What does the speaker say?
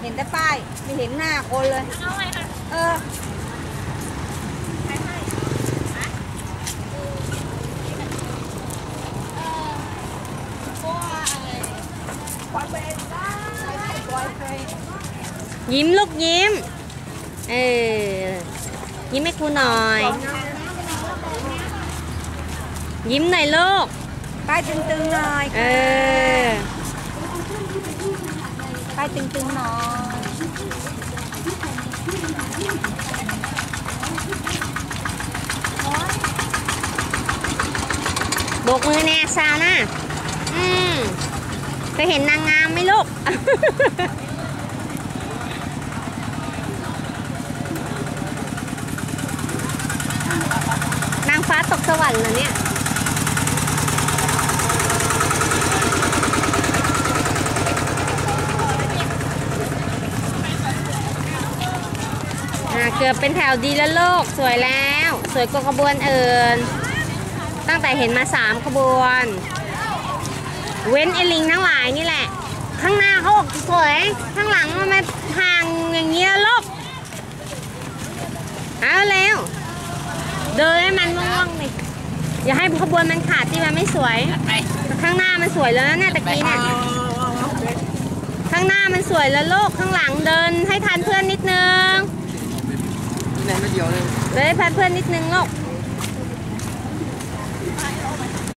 เห็นแต่ป้ายไม่เห็นหน้าคนเลยเอาไงคะเออใครให้ฮะเออเพราะว่าอะไรยิ้มลูกยิ้ม เออ ยิ้มให้ครูหน่อย ยิ้มหน่อยลูกป้ายตึงๆหน่อย เออ ป้ายตึงๆหน่อยโบกมือแน่ซาวน่ะอืมเคยเห็นนางงามไหมลูกนางฟ้าตกสวรรค์เหรอเนี่ย เกือบเป็นแถวดีแล้วโลกสวยแล้ว สวยกว่าขบวนอื่นตั้งแต่เห็นมาสามขบวน เว้นไอลิงทั้งหลายนี่แหละ ข้างหน้าเขาออกสวย ข้างหลังมันมาห่างอย่างเงี้ยโลกเอาแล้ว เดินให้มันว่องๆดิอย่าให้ขบวนมันขาดที่มันไม่สวย ข้างหน้ามันสวยแล้วนะเนี่ยตะกี้เนี่ยข้างหน้ามันสวยแล้วโลกข้างหลังเดินให้ทันเพื่อนนิดนึง ไลยพาเพื่อนนิดนึงงก